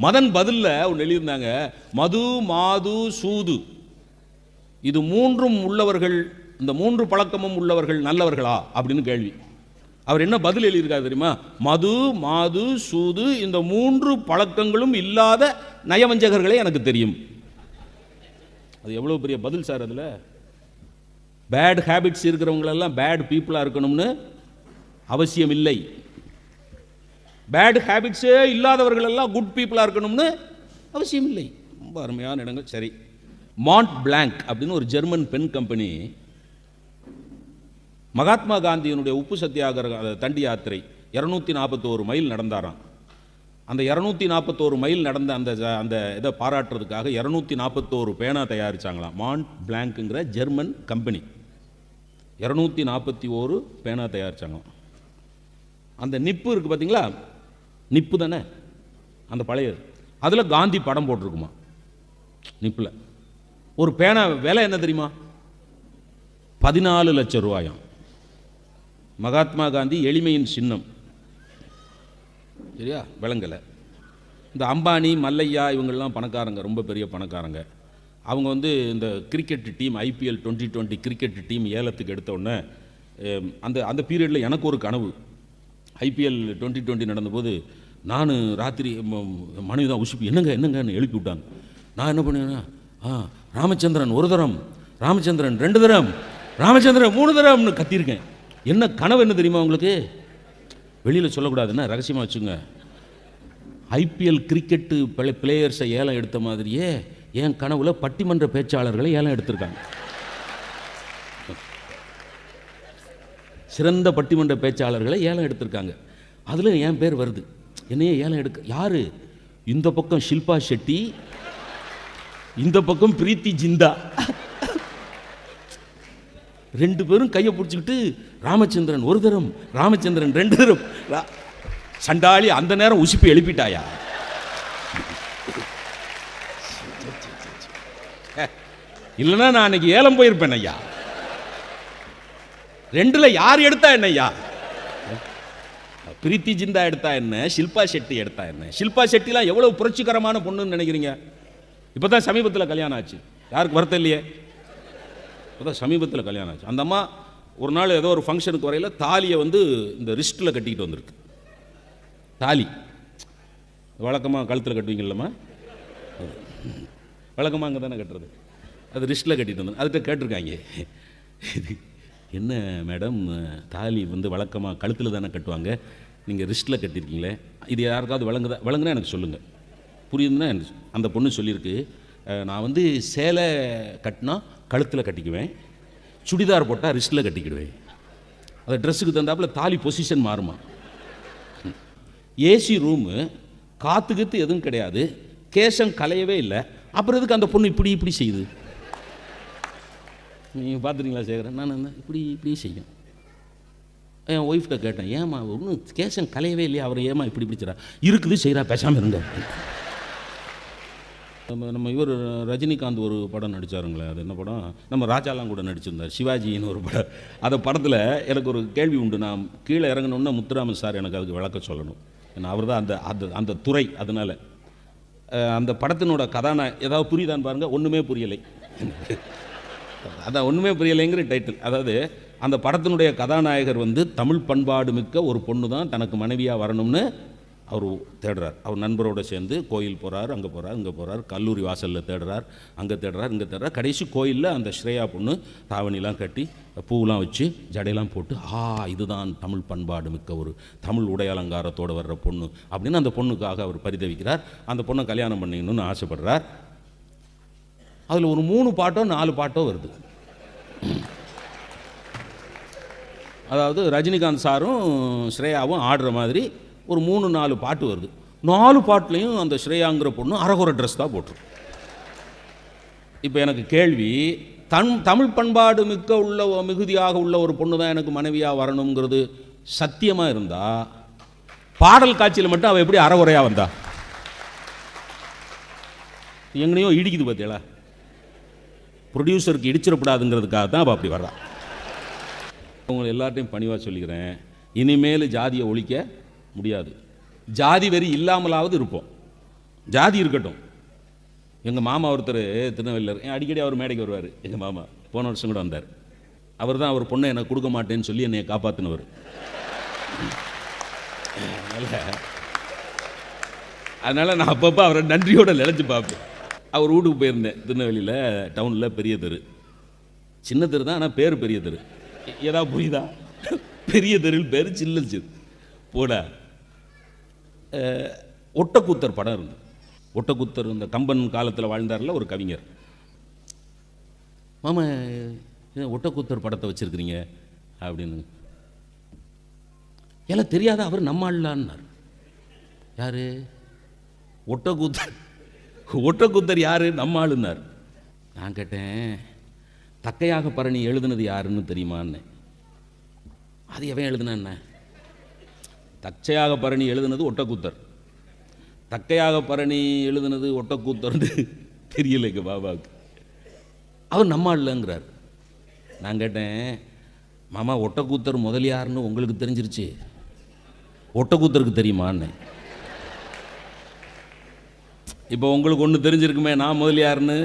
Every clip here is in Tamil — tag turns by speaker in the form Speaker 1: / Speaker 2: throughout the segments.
Speaker 1: மதன் பதில்ல ஒன்று எழுதியிருந்தாங்க. மது மாது சூது. இது மூன்றும் உள்ளவர்கள் இந்த மூன்று பழக்கமும் உள்ளவர்கள் நல்லவர்களா? அப்படின்னு கேள்வி. அவர் என்ன பதில் எழுதியிருக்காரு தெரியுமா? மது மாது சூது இந்த மூன்று பழக்கங்களும் இல்லாத நயவஞ்சகர்களே எனக்கு தெரியும். அது எவ்வளோ பெரிய பதில் சார் அதில்? பேட் ஹேபிட்ஸ் இருக்கிறவங்களெல்லாம் பேட் பீப்புளாக இருக்கணும்னு அவசியம் இல்லை பேட் ஹேபிட்ஸே இல்லாதவர்கள் எல்லாம் குட் பீப்புளாக இருக்கணும்னு அவசியம் இல்லை. ரொம்ப அருமையான இடங்கள். சரி. மாண்ட் பிளாங்க் அப்படின்னு ஒரு ஜெர்மன் பெண் கம்பெனி மகாத்மா காந்தியினுடைய உப்பு சத்தியாகிரக தண்டி யாத்திரை இரநூத்தி நாற்பத்தோரு மைல் நடந்தாராம். அந்த இரநூத்தி நாற்பத்தோரு மைல் நடந்த அந்த அந்த இதை பாராட்டுறதுக்காக இரநூத்தி நாற்பத்தோரு பேனா தயாரிச்சாங்களாம். மாண்ட் பிளாங்க்குங்கிற ஜெர்மன் கம்பெனி இரநூத்தி நாற்பத்தி ஓரு பேனா தயாரிச்சாங்களாம். அந்த நிப்பு இருக்குது பார்த்தீங்களா நிப்பு தானே அந்த பழைய அதில் காந்தி படம் போட்டிருக்குமா? நிப்பில். ஒரு பேனா விலை என்ன தெரியுமா? பதினாலு லட்சம் ரூபாயாம். மகாத்மா காந்தி எளிமையின் சின்னம். சரியா? விளங்கலை. இந்த அம்பானி மல்லையா இவங்கெல்லாம் பணக்காரங்க ரொம்ப பெரிய பணக்காரங்க. அவங்க வந்து இந்த cricket team IPL twenty twenty cricket team ஏலத்துக்கு எடுத்த உடனே அந்த அந்த பீரியடில் எனக்கு ஒரு கனவு. ஐபிஎல் டுவெண்ட்டி டுவெண்ட்டி நடந்தபோது நான் ராத்திரி மனைவி தான் உசுப்பி என்னங்க என்னங்கன்னு எழுப்பி விட்டாங்க நான் என்ன பண்ணுவேன்னா ஆ ராமச்சந்திரன் ஒரு தரம் ராமச்சந்திரன் ரெண்டு தரம் ராமச்சந்திரன் மூணு தரம்னு கத்தியிருக்கேன். என்ன கனவு என்ன தெரியுமா உங்களுக்கு? வெளியில் சொல்லக்கூடாதுன்னா ரகசியமாக வச்சுங்க. ஐபிஎல் கிரிக்கெட்டு பிளே பிளேயர்ஸை ஏலம் எடுத்த மாதிரியே என் கனவுல பட்டிமன்ற பேச்சாளர்களை ஏலம் எடுத்திருக்காங்க. சிறந்த பட்டிமன்ற பேச்சாளர்களை ஏலம் எடுத்திருக்காங்க. அதில் என் பேர் வருது. என்னையே ஏலம் எடுக்க யார்? இந்த பக்கம் ஷில்பா ஷெட்டி இந்த பக்கம் பிரீத்தி ஜிந்தா. ரெண்டு பேரும் கையை பிடிச்சிக்கிட்டு ராமச்சந்திரன் ஒரு தரம் ராமச்சந்திரன் ரெண்டு தரம். சண்டாளி அந்த நேரம் உசுப்பி எழுப்பிட்டாயா? இல்லைன்னா நான் அன்னைக்கு ஏலம் போயிருப்பேன் ஐயா. ரெண்டுல யார் எடுத்தா என்னையா பிரீத்தி ஜிந்தா எடுத்தா என்ன? ஷில்பா ஷெட்டி எடுத்தா என்ன? ஷில்பா ஷெட்டிலாம் எவ்வளவு புரட்சிகரமான பொண்ணுன்னு நினைக்கிறீங்க? இப்பதான் சமீபத்தில் கல்யாணம் ஆச்சு. யாருக்கு வருத்தம் இல்லையே? இப்போதான் சமீபத்தில் கல்யாணம் ஆச்சு. அந்த அம்மா ஒரு நாள் ஏதோ ஒரு ஃபங்க்ஷனுக்கு வரையில் தாலியை வந்து இந்த ரிஸ்ட்டில் கட்டிக்கிட்டு வந்திருக்கு. தாலி. வழக்கமாக கழுத்தில் கட்டுவீங்கல்லம்மா? வழக்கமாக அங்கே தானே கட்டுறது. அது ரிஸ்ட்டில் கட்டிட்டு வந்து அதுகிட்ட கேட்டிருக்காங்க. என்ன மேடம் தாலி வந்து வழக்கமாக கழுத்தில் தானே கட்டுவாங்க? நீங்கள் ரிஸ்ட்டில் கட்டியிருக்கீங்களே இது யாருக்காவது வழங்குதா வழங்குனா எனக்கு சொல்லுங்கள் புரியுதுன்னா எனக்கு அந்த பொண்ணு சொல்லியிருக்கு. நான் வந்து சேலை கட்டினா கழுத்தில் கட்டிக்குவேன் சுடிதார் போட்டால் ரிஸ்ட்டில் கட்டிக்கிடுவேன். அந்த ட்ரெஸ்ஸுக்கு தகுந்தாப்புல தாலி பொசிஷன் மாறுமா? ஏசி ரூமு காற்று கீத்து எதுவும் கிடையாது. கேசம் கலையவே இல்லை. அப்புறம் எதுக்கு அந்த பொண்ணு இப்படி இப்படி செய்யுது? நீங்கள் பார்த்துருக்கீங்களா சேகரன்? நான் என்ன இப்படி இப்படி செய்யும். என் ஒய்ஃப்கிட்ட கேட்டேன் ஏம்மா ஒன்றும் கேசம் கலையவே இல்லையா? அவர் ஏமா இப்படி பிடிச்சிடா இருக்குது செய்கிறா பேசாமல் இருங்க. நம்ம நம்ம இவர் ரஜினிகாந்த் ஒரு படம் நடித்தாருங்களே அது என்ன படம்? நம்ம ராஜாலாம் கூட நடிச்சிருந்தார் சிவாஜின்னு ஒரு படம். அந்த படத்தில் எனக்கு ஒரு கேள்வி உண்டு. நான் கீழே இறங்கணுன்னா முத்துராமன் சார் எனக்கு அதுக்கு விளக்க சொல்லணும். ஏன்னா அவர் தான் அந்த அந்த அந்த துறை அதனால். அந்த படத்தினோட கதாநாய ஏதாவது புரியுதான்னு பாருங்கள் ஒன்றுமே புரியலை. அதான் ஒன்றுமே புரியலைங்கிற டைட்டில் அதாவது அந்த படத்தினுடைய கதாநாயகர் வந்து தமிழ் பண்பாடு மிக்க ஒரு பொண்ணு தான் தனக்கு மனைவியாக வரணும்னு அவர் தேடுறார். அவர் நண்பரோட சேர்ந்து கோயில் போகிறார் அங்கே போகிறார் இங்கே போகிறார் கல்லூரி வாசலில் தேடுறார் அங்கே தேடுறார் இங்கே தேடுறார். கடைசி கோயிலில் அந்த ஸ்ரேயா பொண்ணு தாவணிலாம் கட்டி பூவெலாம் வச்சு ஜடையெல்லாம் போட்டு ஆ இதுதான் தமிழ் பண்பாடு மிக்க ஒரு தமிழ் உடை அலங்காரத்தோடு வர்ற பொண்ணு. அப்படின்னு அந்த பொண்ணுக்காக அவர் பரிதவிக்கிறார். அந்த பொண்ணை கல்யாணம் பண்ணிக்கணும்னு ஆசைப்படுறார். அதில் ஒரு மூணு பாட்டோ நாலு பாட்டோ வருது. அதாவது ரஜினிகாந்த் சாரும் ஸ்ரேயாவும் ஆடுற மாதிரி ஒரு மூணு நாலு பாட்டு வருது. நாலு பாட்டுலேயும் அந்த ஸ்ரேயாங்கிற பொண்ணு அரகுர ட்ரெஸ் தான் போட்டிருக்கு. இப்போ எனக்கு கேள்வி தன் தமிழ் பண்பாடு மிக்க உள்ள மிகுதியாக உள்ள ஒரு பொண்ணு தான் எனக்கு மனைவியாக வரணுங்கிறது சத்தியமாக இருந்தால் பாடல் காட்சியில் மட்டும் அவள் எப்படி அறகுறையாக வந்தா? எங்கனையோ இடிக்குது பார்த்தீங்களா ப்ரொடியூசருக்கு இடிச்சிடக்கூடாதுங்கிறதுக்காக தான் அவள் அப்படி வர்றான் உங்களை எல்லார்ட்டையும் பணிவாக சொல்லிக்கிறேன். இனிமேல் ஜாதியை ஒழிக்க முடியாது. ஜாதி வெறி இல்லாமலாவது இருப்போம். ஜாதி இருக்கட்டும். எங்கள் மாமா ஒருத்தர் திருநெல்வேலியில் ஏன் அடிக்கடி அவர் மேடைக்கு வருவார். எங்கள் மாமா போன வருஷம் கூட வந்தார். அவர் தான் அவர் பொண்ணை எனக்கு கொடுக்க மாட்டேன்னு சொல்லி என்னை காப்பாற்றினவர் அதனால் அதனால் நான் அப்பப்போ அவரை நன்றியோட நினைச்சு பார்ப்பேன். அவர் வீட்டுக்கு போயிருந்தேன் திருநெல்வேலியில் டவுனில் பெரிய தெரு. சின்ன தெரு தான் ஆனால் பேர் பெரிய தெரு. ஏதாவது புரியுதா? பெரிய தெருவில் பேர் சில்லச்சு போடா. அஹ், ஒட்டக்கூத்தர் படம் இருந்தது. ஒட்டக்கூத்தர் இந்த கம்பன் காலத்தில் வாழ்ந்தார்ல ஒரு கவிஞர். மாமா ஏன் ஒட்டக்கூத்தர் படத்தை வச்சிருக்கிறீங்க? அப்படின்னு. எல்லாம் தெரியாத அவர் நம்ம ஆள்லான்னார். யாரு? ஒட்டக்கூத்தர். ஒட்டக்கூத்தர் யாரு? நம்ம ஆளுன்னார் நான் கேட்டேன் தக்கையாக பரணி எழுதுனது யாருன்னு தெரியுமான்னு. அது எவன் எழுதுனா என்ன? தச்சையாக பரணி எழுதுனது ஒட்டக்கூத்தர். தக்கையாக பரணி எழுதுனது ஒட்டக்கூத்தர்னு தெரியல எங்கள் பாபாவுக்கு. அவர் நம்ம இல்லைங்கிறார் நான் கேட்டேன் மாமா ஒட்டக்கூத்தர் முதலியார்னு உங்களுக்கு தெரிஞ்சிருச்சு. ஒட்டக்கூத்தருக்கு தெரியுமான்னு? இப்போ உங்களுக்கு ஒன்று தெரிஞ்சிருக்குமே நான் முதலியார்னு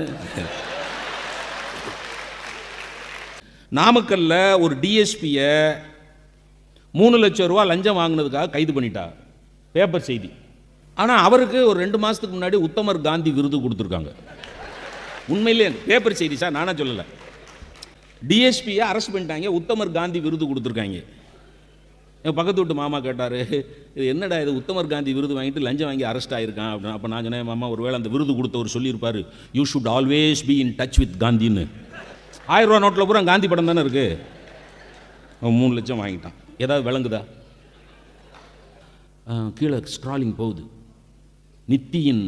Speaker 1: நாமக்கல்ல ஒரு டிஎஸ்பியை மூணு லட்சம் ரூபா லஞ்சம் வாங்கினதுக்காக கைது பண்ணிட்டா. பேப்பர் செய்தி. ஆனால் அவருக்கு ஒரு ரெண்டு மாதத்துக்கு முன்னாடி உத்தமர் காந்தி விருது கொடுத்துருக்காங்க. உண்மையிலே பேப்பர் செய்தி சார் நானா சொல்லலை. டிஎஸ்பியை அரெஸ்ட் பண்ணிட்டாங்க உத்தமர் காந்தி விருது கொடுத்துருக்காங்க. என் பக்கத்து வீட்டு மாமா கேட்டார் இது என்னடா இது உத்தமர் காந்தி விருது வாங்கிட்டு லஞ்சம் வாங்கி அரெஸ்ட் ஆயிருக்கான் அப்படின்னு. அப்போ நான் சொன்னேன் மாமா ஒருவேளை அந்த விருது கொடுத்தவர் சொல்லியிருப்பார் you should always be in touch with காந்தின்னு ஆயிரம் ரூபா நோட்டில் பூரா காந்தி படம் தானே இருக்கு. அவன் மூணு லட்சம் வாங்கிட்டான். ஏதாவது விளங்குதா? கீழே ஸ்க்ராலிங் போகுது. நித்தியின்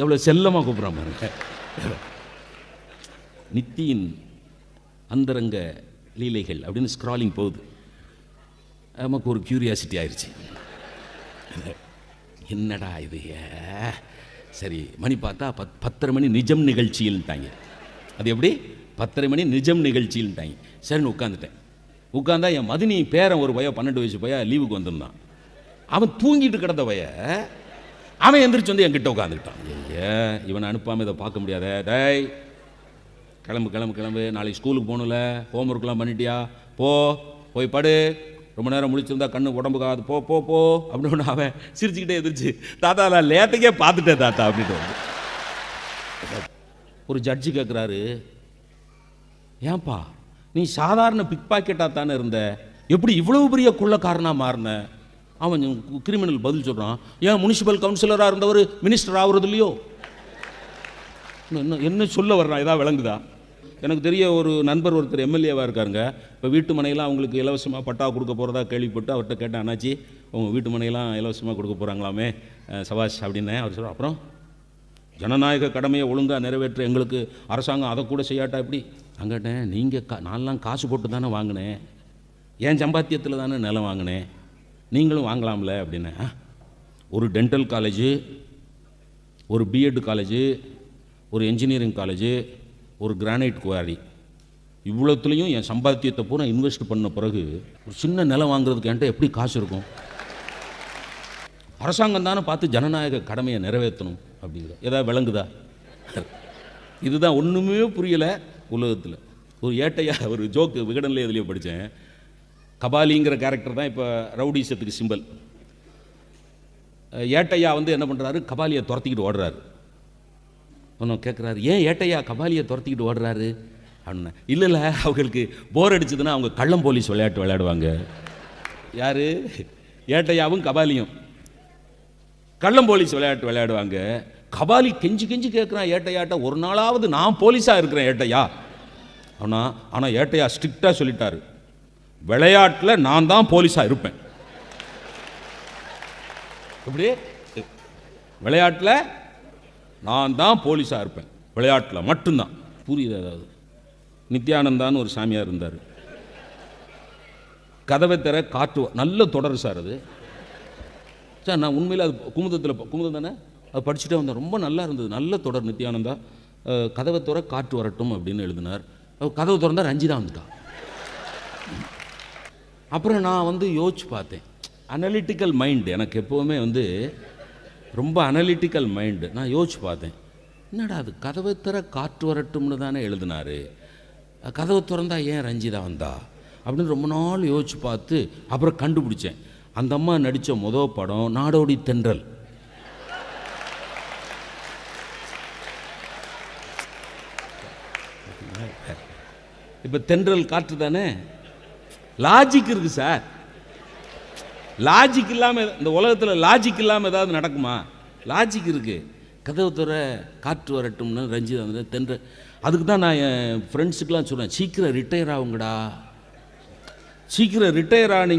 Speaker 1: எவ்வளோ செல்லமாக கூப்பிட்றான் பாருங்க. நித்தியின் அந்தரங்க லீலைகள் அப்படின்னு ஸ்க்ராலிங் போகுது. நமக்கு ஒரு க்யூரியாசிட்டி ஆயிடுச்சு என்னடா இது? சரி மணி பார்த்தா பத் பத்தரை மணி நிஜம் நிகழ்ச்சியில்ட்டாங்க. அது எப்படி? பத்தரை மணி நிஜம் நிகழ்ச்சியில்ட்டாங்க. சரின்னு உட்காந்துட்டேன் உட்காந்தா என் மதினி பேரன் ஒரு பையன் பன்னெண்டு வயசு பையன் லீவுக்கு வந்திருந்தான். அவன் தூங்கிட்டு கிடந்த பைய அவன் எந்திரிச்சு வந்து என்கிட்ட உட்காந்துக்கிட்டான் ஐயா இவனை அனுப்பாமல் இதை பார்க்க முடியாதே. டேய் கிளம்பு கிளம்பு கிளம்பு. நாளைக்கு ஸ்கூலுக்கு போகணும்ல. ஹோம்ஒர்க்லாம் பண்ணிட்டியா? போ போய் படு. ரொம்ப நேரம் முடிச்சிருந்தா கண்ணு உடம்புக்காது போ போ போ அப்படின்னு அவன் சிரிச்சுக்கிட்டே எதிர்ச்சு தாத்தா நான் லேட்டுக்கே பார்த்துட்டேன் தாத்தா அப்படின்ட்டு ஒரு ஜட்ஜி கேட்குறாரு ஏன்பா நீ சாதாரண பிக் பாக்கெட்டாக தானே இருந்த? எப்படி இவ்வளவு பெரிய குள்ளக்காரனா மாறின? அவன் கிரிமினல் பதில் சொல்கிறான் ஏன் முனிசிபல் கவுன்சிலராக இருந்தவர் மினிஸ்டர் ஆகுறது இல்லையோ? என்ன- என்ன சொல்ல வர்றான் ஏதாவது விளங்குதா? எனக்கு தெரிய ஒரு நண்பர் ஒருத்தர் எம்எல்ஏவாக இருக்காருங்க. இப்போ வீட்டு மனையெல்லாம் அவங்களுக்கு இலவசமாக பட்டா கொடுக்க போகிறதா கேள்விப்பட்டு அவர்கிட்ட கேட்டேன் அண்ணாச்சி உங்கள் வீட்டு மனையெல்லாம் இலவசமாக கொடுக்க போகிறாங்களாமே சவாஷ் அப்படின்னே. அவர் சொல்கிறார் அப்புறம் ஜனநாயக கடமையை ஒழுங்காக நிறைவேற்ற எங்களுக்கு அரசாங்கம் அதை கூட செய்யாட்டா எப்படி? அங்கிட்டேன் நீங்கள் கா நான்லாம் காசு போட்டு தானே வாங்கினேன். என் சம்பாத்தியத்தில் தானே நிலம் வாங்கினேன்? நீங்களும் வாங்கலாம்ல அப்படின்னேன் ஒரு டென்டல் காலேஜு ஒரு பிஎட் காலேஜு ஒரு என்ஜினியரிங் காலேஜு ஒரு கிரானைட் குவாரி இவ்வளோத்துலேயும் என் சம்பாத்தியத்தை பூரா இன்வெஸ்ட் பண்ண பிறகு ஒரு சின்ன நிலம் வாங்குறதுக்கு என்கிட்ட எப்படி காசு இருக்கும்? அரசாங்கம் தானே பார்த்து ஜனநாயக கடமையை நிறைவேற்றணும் அப்படிங்கிற. ஏதாவது விளங்குதா? இதுதான் ஒன்றுமே புரியலை உலகத்தில். ஒரு ஏட்டையா ஒரு ஜோக்கு விகடனில் எதுலேயோ படித்தேன் கபாலிங்கிற கேரக்டர் தான் இப்போ ரவுடிசத்துக்கு சிம்பல் ஏட்டையா வந்து என்ன பண்ணுறாரு கபாலியை துரத்திக்கிட்டு ஓடுறாரு. ஒன்றும் கேட்குறாரு ஏன் ஏட்டையா கபாலியை துரத்திக்கிட்டு ஓடுறாரு? அப்படின்னு. இல்லை இல்லை அவங்களுக்கு போர் அடிச்சதுன்னா அவங்க கள்ளம் போலீஸ் விளையாட்டு விளையாடுவாங்க. யார்? ஏட்டையாவும் கபாலியும். கள்ளம் போலீஸ் விளையாட்டு விளையாடுவாங்க. கபாலி கெஞ்சி கெஞ்சி கேட்குறான் ஏட்டையாட்ட ஒரு நாளாவது நான் போலீஸாக இருக்கிறேன் ஏட்டையா? ஆனால் ஆனால் ஏட்டையா ஸ்ட்ரிக்டாக சொல்லிட்டாரு. விளையாட்டில் நான் தான் போலீஸாக இருப்பேன். எப்படி? விளையாட்டில் நான் தான் போலீஸாக இருப்பேன். விளையாட்டில் மட்டும்தான். புரியுது ஏதாவது? நித்யானந்தான்னு ஒரு சாமியார் இருந்தார். கதவை தர காற்று நல்ல தொடர் சார் அது. சார் நான் உண்மையில் அது குமுதத்தில் குமுதம் தானே? அது படிச்சுட்டே வந்தேன். ரொம்ப நல்லா இருந்தது. நல்ல தொடர் நித்யானந்தா. கதவை துற காற்று வரட்டும் அப்படின்னு எழுதினார். கதவை திறந்தா ரஞ்சிதா வந்துட்டா. அப்புறம் நான் வந்து யோசிச்சு பார்த்தேன். அனலிட்டிக்கல் மைண்ட் எனக்கு எப்போவுமே வந்து ரொம்ப அனலிட்டிக்கல் மைண்டு நான் யோசிச்சு பார்த்தேன். என்னடா அது கதவை திற காற்று வரட்டும்னு தானே எழுதினாரு. கதவை திறந்தா ஏன் ரஞ்சிதா வந்தா? அப்படின்னு ரொம்ப நாள் யோசிச்சு பார்த்து அப்புறம் கண்டுபிடிச்சேன். அந்த அம்மா நடித்த மொதல் படம் நாடோடி தென்றல். இப்போ தென்றல் காற்று தானே? லாஜிக் இருக்குது சார் லாஜிக் இல்லாமல் இந்த உலகத்தில் லாஜிக் இல்லாமல் ஏதாவது நடக்குமா? லாஜிக் இருக்குது கதவு துற காற்று வரட்டும்னு ரஞ்சிதா வந்து தென்ற அதுக்கு தான் நான் என் ஃப்ரெண்ட்ஸுக்கெலாம் சொல்கிறேன் சீக்கிரம் ரிட்டையர் ஆகுங்கடா. சீக்கிரம் ரிட்டையர் ஆனீங்கன்னா